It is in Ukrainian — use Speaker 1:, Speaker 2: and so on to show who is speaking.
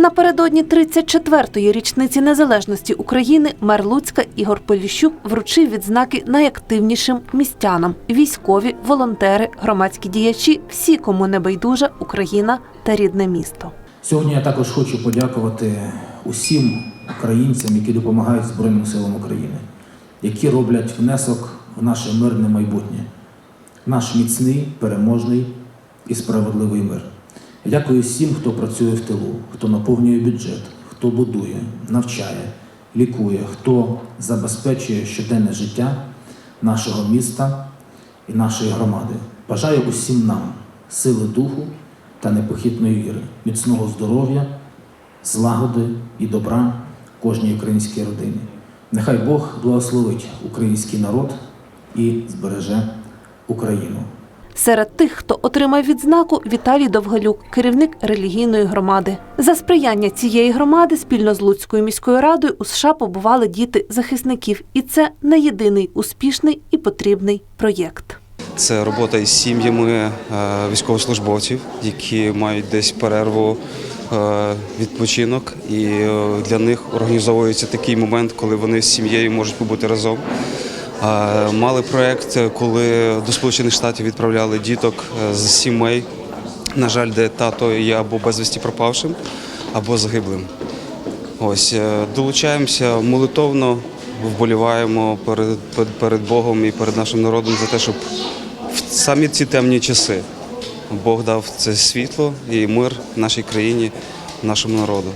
Speaker 1: Напередодні 34-ї річниці незалежності України мер Луцька Ігор Поліщук вручив відзнаки найактивнішим містянам: військові, волонтери, громадські діячі, всі, кому не байдужа Україна та рідне місто.
Speaker 2: Сьогодні я також хочу подякувати усім українцям, які допомагають Збройним силам України, які роблять внесок в наше мирне майбутнє, наш міцний, переможний і справедливий мир. Дякую всім, хто працює в тилу, хто наповнює бюджет, хто будує, навчає, лікує, хто забезпечує щоденне життя нашого міста і нашої громади. Бажаю усім нам сили духу та непохитної віри, міцного здоров'я, злагоди і добра кожній українській родині. Нехай Бог благословить український народ і збереже Україну.
Speaker 1: Серед тих, хто отримав відзнаку, Віталій Довголюк, керівник релігійної громади. За сприяння цієї громади спільно з Луцькою міською радою у США побували діти захисників, і це не єдиний успішний і потрібний проєкт.
Speaker 3: Це робота із сім'ями е, військовослужбовців, які мають десь перерву е, відпочинок, і е, для них організовується такий момент, коли вони з сім'єю можуть побути разом. Мали проєкт, коли до Сполучених Штатів відправляли діток е, з сімей, на жаль, де тато є або безвісті пропавшим, або загиблим. Ось е, долучаємося молитовно, вболіваємо перед, перед Богом і перед нашим народом за те, щоб в самі ці темні часи Бог дав це світло і мир нашій країні, нашому народу.